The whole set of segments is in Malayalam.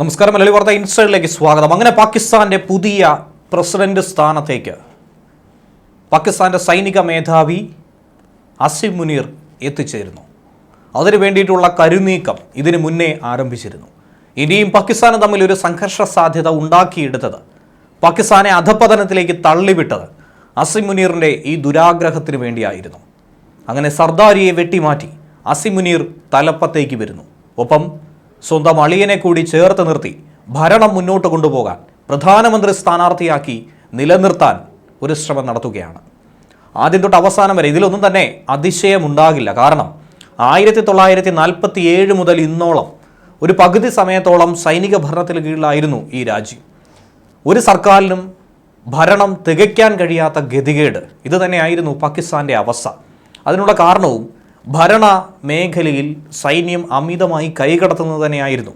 നമസ്കാരം മലയാളി വാർത്ത ഇൻസൈഡിലേക്ക് സ്വാഗതം. അങ്ങനെ പാകിസ്ഥാന്റെ പുതിയ പ്രസിഡന്റ് സ്ഥാനത്തേക്ക് പാകിസ്ഥാന്റെ സൈനിക മേധാവി അസിം മുനീർ എത്തിച്ചേരുന്നു. അതിനു വേണ്ടിയിട്ടുള്ള കരുനീക്കം ഇതിനു മുന്നേ ആരംഭിച്ചിരുന്നു. ഇന്ത്യയും പാകിസ്ഥാനും തമ്മിൽ ഒരു സംഘർഷ സാധ്യത ഉണ്ടാക്കിയെടുത്തത് പാകിസ്ഥാനെ അധപതനത്തിലേക്ക് തള്ളിവിട്ടത് അസിം മുനീറിന്റെ ഈ ദുരാഗ്രഹത്തിന് വേണ്ടിയായിരുന്നു. അങ്ങനെ സർദാരിയെ വെട്ടിമാറ്റി അസിം മുനീർ തലപ്പത്തേക്ക് വരുന്നു. ഒപ്പം സ്വന്തം അളിയനെ കൂടി ചേർത്ത് നിർത്തി ഭരണം മുന്നോട്ട് കൊണ്ടുപോകാൻ പ്രധാനമന്ത്രി സ്ഥാനാർത്ഥിയാക്കി നിലനിർത്താൻ ഒരു ശ്രമം നടത്തുകയാണ്. ആദ്യം തൊട്ട് അവസാനം വരെ ഇതിലൊന്നും തന്നെ അതിശയമുണ്ടാകില്ല. കാരണം ആയിരത്തി തൊള്ളായിരത്തി നാൽപ്പത്തി ഏഴ് മുതൽ ഇന്നോളം ഒരു പകുതി സമയത്തോളം സൈനിക ഭരണത്തിന് കീഴിലായിരുന്നു ഈ രാജ്യം. ഒരു സർക്കാരിനും ഭരണം തികയ്ക്കാൻ കഴിയാത്ത ഗതികേട്. ഇത് തന്നെയായിരുന്നു പാകിസ്ഥാന്റെ അവസ്ഥ. അതിനുള്ള കാരണവും ഭരണ മേഖലയിൽ സൈന്യം അമിതമായി കൈകടത്തുന്നത് തന്നെയായിരുന്നു.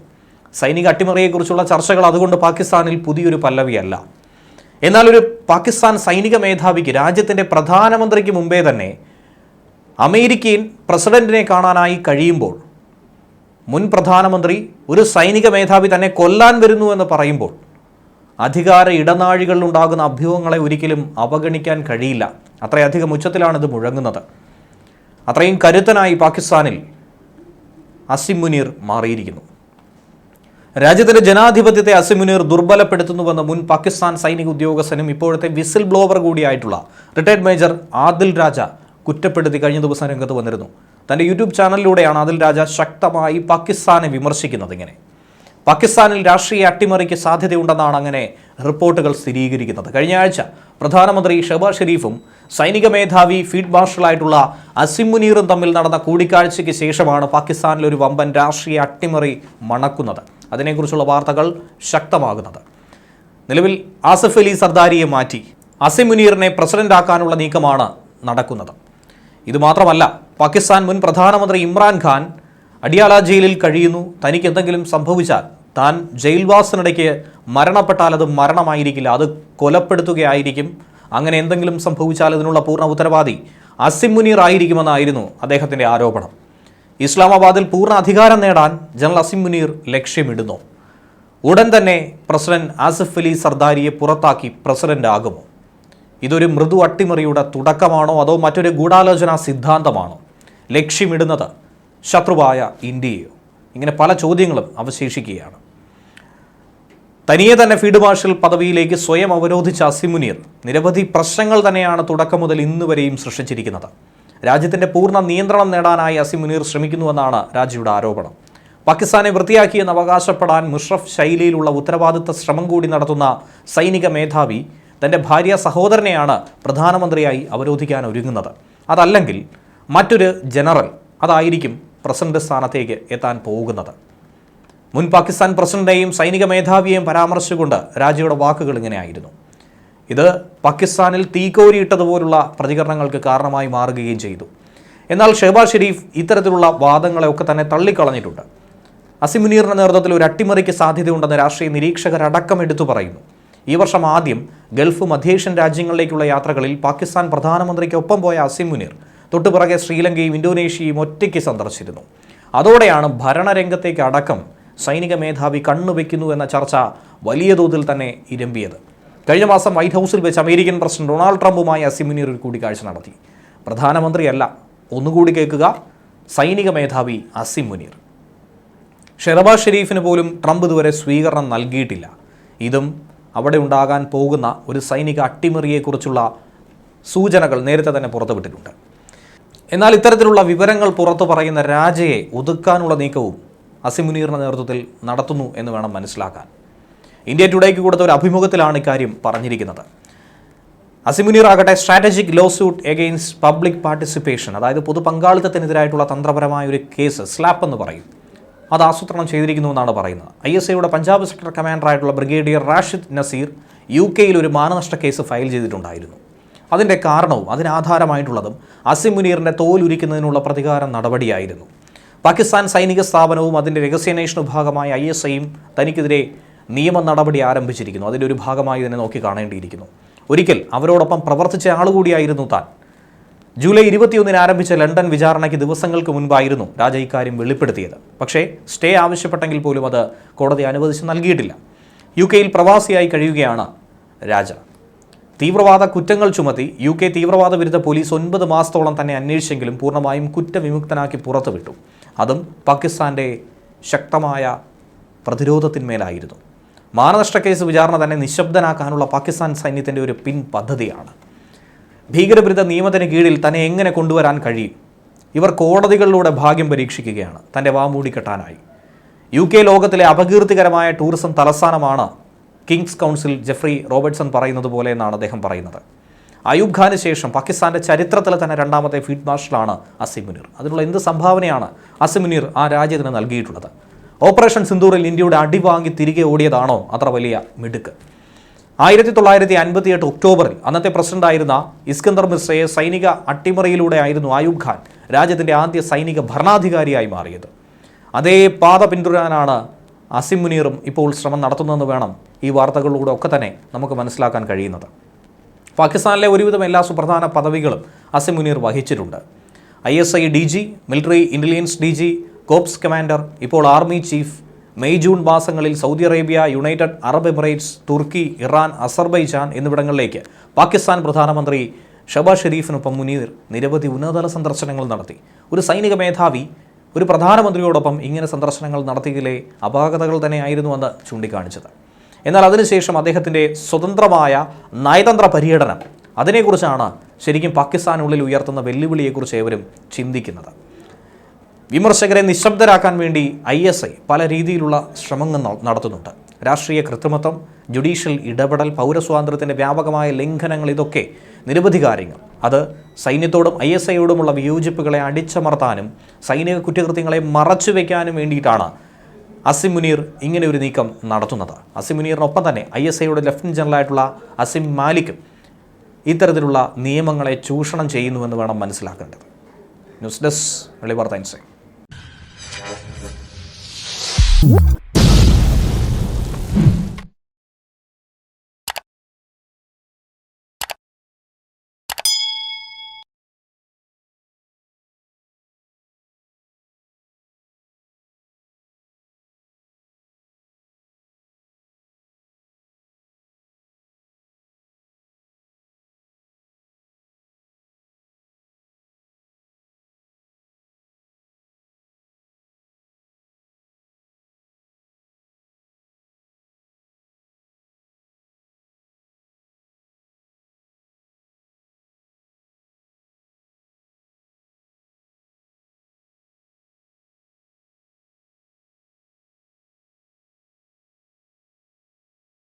സൈനിക അട്ടിമറിയെക്കുറിച്ചുള്ള ചർച്ചകൾ അതുകൊണ്ട് പാകിസ്ഥാനിൽ പുതിയൊരു പല്ലവിയല്ല. എന്നാൽ ഒരു പാകിസ്ഥാൻ സൈനിക മേധാവിക്ക് രാജ്യത്തിന്റെ പ്രധാനമന്ത്രിക്ക് മുമ്പേ തന്നെ അമേരിക്കൻ പ്രസിഡന്റിനെ കാണാനായി കഴിയുമ്പോൾ മുൻ പ്രധാനമന്ത്രി ഒരു സൈനിക മേധാവി തന്നെ കൊല്ലാൻ വരുന്നു എന്ന് പറയുമ്പോൾ അധികാര ഇടനാഴികളിലുണ്ടാകുന്ന അഭ്യൂഹങ്ങളെ ഒരിക്കലും അവഗണിക്കാൻ കഴിയില്ല. അത്രയധികം ഉച്ചത്തിലാണ് ഇത് മുഴങ്ങുന്നത്. അത്രയും കരുത്തനായി പാകിസ്ഥാനിൽ അസിം മുനീർ മാറിയിരിക്കുന്നു. രാജ്യത്തിന്റെ ജനാധിപത്യത്തെ അസിം മുനീർ ദുർബലപ്പെടുത്തുന്നുവെന്ന് മുൻ പാകിസ്ഥാൻ സൈനിക ഉദ്യോഗസ്ഥനും ഇപ്പോഴത്തെ വിസിൽ ബ്ലോവർ കൂടിയായിട്ടുള്ള റിട്ടയർഡ് മേജർ ആദിൽ രാജ കുറ്റപ്പെടുത്തി കഴിഞ്ഞ ദിവസം രംഗത്ത് വന്നിരുന്നു. തന്റെ യൂട്യൂബ് ചാനലിലൂടെയാണ് ആദിൽ രാജ ശക്തമായി പാകിസ്ഥാനെ വിമർശിക്കുന്നത് ഇങ്ങനെ. പാകിസ്ഥാനിൽ രാഷ്ട്രീയ അട്ടിമറിക്ക് സാധ്യതയുണ്ടെന്നാണ് അങ്ങനെ റിപ്പോർട്ടുകൾ സ്ഥിരീകരിക്കുന്നത്. കഴിഞ്ഞ ആഴ്ച പ്രധാനമന്ത്രി ഷെബാസ് ഷെരീഫും സൈനിക മേധാവി ഫീൽഡ് മാർഷലായിട്ടുള്ള അസിം മുനീറും തമ്മിൽ നടന്ന കൂടിക്കാഴ്ചയ്ക്ക് ശേഷമാണ് പാകിസ്ഥാനിൽ ഒരു വമ്പൻ രാഷ്ട്രീയ അട്ടിമറി മണക്കുന്നത്. അതിനെക്കുറിച്ചുള്ള വാർത്തകൾ ശക്തമാകുന്നത്. നിലവിൽ ആസിഫ് അലി സർദാരിയെ മാറ്റി അസിം മുനീറിനെ പ്രസിഡന്റാക്കാനുള്ള നീക്കമാണ് നടക്കുന്നത്. ഇതുമാത്രമല്ല പാകിസ്ഥാൻ മുൻ പ്രധാനമന്ത്രി ഇമ്രാൻഖാൻ അടിയാല ജയിലിൽ കഴിയുന്നു. തനിക്ക് എന്തെങ്കിലും സംഭവിച്ചാൽ താൻ ജയിൽവാസത്തിനിടയ്ക്ക് മരണപ്പെട്ടാൽ അത് മരണമായിരിക്കില്ല. അത് കൊലപ്പെടുത്തുകയായിരിക്കും. അങ്ങനെ എന്തെങ്കിലും സംഭവിച്ചാൽ അതിനുള്ള പൂർണ ഉത്തരവാദി അസിം മുനീർ ആയിരിക്കുമെന്നായിരുന്നു അദ്ദേഹത്തിന്റെ ആരോപണം. ഇസ്ലാമാബാദിൽ പൂർണ അധികാരം നേടാൻ ജനറൽ അസിം മുനീർ ലക്ഷ്യമിടുന്നു. ഉടൻ തന്നെ പ്രസിഡന്റ് ആസിഫ് അലി സർദാരിയെ പുറത്താക്കി പ്രസിഡന്റ് ആകുമോ? ഇതൊരു മൃദു അട്ടിമറിയുടെ തുടക്കമാണോ? അതോ മറ്റൊരു ഗൂഢാലോചനാ സിദ്ധാന്തമാണോ ലക്ഷ്യമിടുന്നത്? ശത്രുവായ ഇന്ത്യയോ ഇങ്ങനെ പല ചോദ്യങ്ങളും അവശേഷിക്കുകയാണ്. തനിയെ തന്നെ ഫീഡ് മാർഷൽ പദവിയിലേക്ക് സ്വയം അവരോധിച്ച അസിമുനീർ നിരവധി പ്രശ്നങ്ങൾ തന്നെയാണ് തുടക്കം മുതൽ ഇന്ന് വരെയും സൃഷ്ടിച്ചിരിക്കുന്നത്. രാജ്യത്തിന്റെ പൂർണ നിയന്ത്രണം നേടാനായി അസിമുനീർ ശ്രമിക്കുന്നുവെന്നാണ് രാജ്യയുടെ ആരോപണം. പാകിസ്ഥാനെ വൃത്തിയാക്കിയെന്ന് അവകാശപ്പെടാൻ മുഷറഫ് ശൈലിയിലുള്ള ഉത്തരവാദിത്ത ശ്രമം കൂടി നടത്തുന്ന സൈനിക മേധാവി തന്റെ ഭാര്യ സഹോദരനെയാണ് പ്രധാനമന്ത്രിയായി അവരോധിക്കാൻ ഒരുങ്ങുന്നത്. അതല്ലെങ്കിൽ മറ്റൊരു ജനറൽ അതായിരിക്കും പ്രസിഡന്റ് സ്ഥാനത്തേക്ക് എത്താൻ പോകുന്നത്. മുൻ പാകിസ്ഥാൻ പ്രസിഡന്റിനെയും സൈനിക മേധാവിയെയും പരാമർശിച്ചുകൊണ്ട് രാജിയുടെ വാക്കുകൾ ഇങ്ങനെയായിരുന്നു. ഇത് പാകിസ്ഥാനിൽ തീക്കോരിയിട്ടതുപോലുള്ള പ്രതികരണങ്ങൾക്ക് കാരണമായി മാറുകയും ചെയ്തു. എന്നാൽ ഷെഹബാസ് ഷെരീഫ് ഇത്തരത്തിലുള്ള വാദങ്ങളെയൊക്കെ തന്നെ തള്ളിക്കളഞ്ഞിട്ടുണ്ട്. അസിമുനീറിന്റെ നേതൃത്വത്തിൽ ഒരു അട്ടിമറിക്ക് സാധ്യതയുണ്ടെന്ന് രാഷ്ട്രീയ നിരീക്ഷകരടക്കം എടുത്തു പറയുന്നു. ഈ വർഷം ആദ്യം ഗൾഫ് മധ്യേഷ്യൻ രാജ്യങ്ങളിലേക്കുള്ള യാത്രകളിൽ പാകിസ്ഥാൻ പ്രധാനമന്ത്രിക്കൊപ്പം പോയ അസിം മുനീർ തൊട്ടുപിറകെ ശ്രീലങ്കയും ഇന്തോനേഷ്യയും ഒറ്റയ്ക്ക് സന്ദർശിച്ചിരുന്നു. അതോടെയാണ് ഭരണരംഗത്തേക്ക് അടക്കം സൈനിക മേധാവി കണ്ണുവെക്കുന്നു എന്ന ചർച്ച വലിയ തോതിൽ തന്നെ ഇരമ്പിയത്. കഴിഞ്ഞ മാസം വൈറ്റ് ഹൗസിൽ വെച്ച് അമേരിക്കൻ പ്രസിഡന്റ് ഡൊണാൾഡ് ട്രംപുമായി അസിമിനിയർ ഒരു കൂടിക്കാഴ്ച നടത്തി. പ്രധാനമന്ത്രിയല്ല ഒന്നുകൂടി കേൾക്കുക സൈനിക മേധാവി അസിം മുനീർ. ഷെറബാസ് ഷെരീഫിന് പോലും ട്രംപ് ഇതുവരെ സ്വീകരണം നൽകിയിട്ടില്ല. ഇതും അവിടെ ഉണ്ടാകാൻ പോകുന്ന ഒരു സൈനിക അട്ടിമറിയെക്കുറിച്ചുള്ള സൂചനകൾ നേരത്തെ തന്നെ പുറത്തുവിട്ടിട്ടുണ്ട്. എന്നാൽ ഇത്തരത്തിലുള്ള വിവരങ്ങൾ പുറത്തു പറയുന്ന രാജയെ ഒതുക്കാനുള്ള നീക്കവും അസിമുനീറിന്റെ നേതൃത്വത്തിൽ നടത്തുന്നു എന്ന് വേണം മനസ്സിലാക്കാൻ. ഇന്ത്യ ടുഡേക്ക് കൊടുത്ത ഒരു അഭിമുഖത്തിലാണ് ഇക്കാര്യം പറഞ്ഞിരിക്കുന്നത്. അസിമുനീർ ആകട്ടെ strategic lawsuit against public participation അതായത് പൊതു പങ്കാളിത്തത്തിനെതിരായിട്ടുള്ള തന്ത്രപരമായ ഒരു കേസ് സ്ലാപ്പ് എന്ന് പറയും. അത് ആസൂത്രണം ചെയ്തിരിക്കുന്നുവെന്നാണ് പറയുന്നത്. ഐ എസ് ഐയുടെ പഞ്ചാബ് സെക്ടർ കമാൻഡർ ആയിട്ടുള്ള ബ്രിഗേഡിയർ റാഷിദ് നസീർ യു കെയിൽ ഒരു മാനനഷ്ട കേസ് ഫയൽ ചെയ്തിട്ടുണ്ടായിരുന്നു. അതിന്റെ കാരണവും അതിനാധാരമായിട്ടുള്ളതും അസിം മുനീറിന്റെ തോലുരിക്കുന്നതിനുള്ള പ്രതികാര നടപടിയായിരുന്നു. പാകിസ്ഥാൻ സൈനിക സ്ഥാപനവും അതിന്റെ രഹസ്യാന്വേഷണ വിഭാഗമായ ഐ എസ് ഐയും തനിക്കെതിരെ നിയമ നടപടി ആരംഭിച്ചിരിക്കുന്നു. അതിന്റെ ഒരു ഭാഗമായി തന്നെ നോക്കി കാണേണ്ടിയിരിക്കുന്നു. ഒരിക്കൽ അവരോടൊപ്പം പ്രവർത്തിച്ച ആളുകൂടിയായിരുന്നു താൻ. ജൂലൈ ഇരുപത്തിയൊന്നിന് ആരംഭിച്ച ലണ്ടൻ വിചാരണയ്ക്ക് ദിവസങ്ങൾക്ക് മുൻപായിരുന്നു രാജ ഇക്കാര്യം വെളിപ്പെടുത്തിയത്. പക്ഷേ സ്റ്റേ ആവശ്യപ്പെട്ടെങ്കിൽ പോലും അത് കോടതി അനുവദിച്ച് നൽകിയിട്ടില്ല. യു കെയിൽ പ്രവാസിയായി കഴിയുകയാണ് രാജ. തീവ്രവാദ കുറ്റങ്ങൾ ചുമത്തി യു കെ തീവ്രവാദ വിരുദ്ധ പോലീസ് ഒൻപത് മാസത്തോളം തന്നെ അന്വേഷിച്ചെങ്കിലും പൂർണമായും കുറ്റവിമുക്തനാക്കി പുറത്തുവിട്ടു. അതും പാകിസ്ഥാന്റെ ശക്തമായ പ്രതിരോധത്തിന്മേലായിരുന്നു. മാനനഷ്ട കേസ് വിചാരണ തന്നെ നിശബ്ദനാക്കാനുള്ള പാകിസ്ഥാൻ സൈന്യത്തിന്റെ ഒരു പിൻ പദ്ധതിയാണ്. ഭീകരവിരുദ്ധ നിയമത്തിന് കീഴിൽ തന്നെ എങ്ങനെ കൊണ്ടുവരാൻ കഴിയും? ഇവർ കോടതികളിലൂടെ ഭാഗ്യം പരീക്ഷിക്കുകയാണ്. തന്റെ വാമൂടി കെട്ടാനായി യു കെ ലോകത്തിലെ അപകീർത്തികരമായ ടൂറിസം തലസ്ഥാനമാണ് കിങ്സ് കൗൺസിൽ ജെഫ്രി റോബർട്ട്സൺ പറയുന്നത് പോലെ എന്നാണ് അദ്ദേഹം പറയുന്നത്. അയൂബ് ഖാന് ശേഷം പാകിസ്ഥാന്റെ ചരിത്രത്തിലെ തന്നെ രണ്ടാമത്തെ ഫീൽഡ് മാർഷലാണ് അസിം മുനീർ. അതിനുള്ള എന്ത് സംഭാവനയാണ് അസിം മുനീർ ആ രാജ്യത്തിന് നൽകിയിട്ടുള്ളത്? ഓപ്പറേഷൻ സിന്ദൂറിൽ ഇന്ത്യയുടെ അടിവാങ്ങി തിരികെ ഓടിയതാണോ അത്ര വലിയ മിടുക്ക്? ആയിരത്തി തൊള്ളായിരത്തി അൻപത്തി എട്ട് ഒക്ടോബറിൽ അന്നത്തെ പ്രസിഡന്റായിരുന്ന ഇസ്കന്ദർ മിശ്രയെ സൈനിക അട്ടിമറിയിലൂടെ ആയിരുന്നു അയൂബ് ഖാൻ രാജ്യത്തിന്റെ ആദ്യ സൈനിക ഭരണാധികാരിയായി മാറിയത്. അതേ പാത പിന്തുടരാനാണ് അസിം മുനീറും ഇപ്പോൾ ശ്രമം നടത്തുന്നതെന്ന് വേണം ഈ വാർത്തകളിലൂടെ ഒക്കെ തന്നെ നമുക്ക് മനസ്സിലാക്കാൻ കഴിയുന്നത്. പാകിസ്ഥാനിലെ ഒരുവിധം എല്ലാ സുപ്രധാന പദവികളും അസിം മുനീർ വഹിച്ചിട്ടുണ്ട്. I S I D G military intelligence D G corps commander ഇപ്പോൾ ആർമി ചീഫ് മെയ് ജൂൺ മാസങ്ങളിൽ Saudi Arabia United Arab Emirates തുർക്കി ഇറാൻ അസർബൈജാൻ എന്നിവിടങ്ങളിലേക്ക് പാകിസ്ഥാൻ പ്രധാനമന്ത്രി ഷബാസ് ഷെരീഫിനൊപ്പം മുനീർ നിരവധി ഉന്നതതല സന്ദർശനങ്ങൾ നടത്തി. ഒരു സൈനിക മേധാവി ഒരു പ്രധാനമന്ത്രിയോടൊപ്പം ഇങ്ങനെ സന്ദർശനങ്ങൾ നടത്തിയതിലെ അപാകതകൾ തന്നെയായിരുന്നുവെന്ന് ചൂണ്ടിക്കാണിച്ചത്. എന്നാൽ അതിനുശേഷം അദ്ദേഹത്തിന്റെ സ്വതന്ത്രമായ നയതന്ത്ര പര്യടനം. അതിനെക്കുറിച്ചാണ് ശരിക്കും പാകിസ്ഥാനുള്ളിൽ ഉയർത്തുന്ന വെല്ലുവിളിയെക്കുറിച്ച് ഏവരും ചിന്തിക്കുന്നത്. വിമർശകരെ നിശബ്ദരാക്കാൻ വേണ്ടി ഐ എസ് ഐ പല രീതിയിലുള്ള ശ്രമങ്ങൾ നടത്തുന്നുണ്ട്. രാഷ്ട്രീയ കൃത്രിമത്വം ജുഡീഷ്യൽ ഇടപെടൽ പൗരസ്വാതന്ത്ര്യത്തിന്റെ വ്യാപകമായ ലംഘനങ്ങൾ ഇതൊക്കെ നിരവധി കാര്യങ്ങൾ. അത് സൈന്യത്തോടും ഐ എസ് ഐയോടുമുള്ള വിയോജിപ്പുകളെ അടിച്ചമർത്താനും സൈനിക കുറ്റകൃത്യങ്ങളെ മറച്ചു വയ്ക്കാനും വേണ്ടിയിട്ടാണ് അസിം മുനീർ ഇങ്ങനെ ഒരു നീക്കം നടത്തുന്നത്. അസിം മുനീറിനൊപ്പം തന്നെ ഐ എസ് ഐയുടെ ലഫ്റ്റനന്റ് ജനറലായിട്ടുള്ള അസിം മാലിക്കും ഇത്തരത്തിലുള്ള നിയമങ്ങളെ ചൂഷണം ചെയ്യുന്നുവെന്ന് വേണം മനസ്സിലാക്കേണ്ടത്. News desk വെളിവാർത്ത insight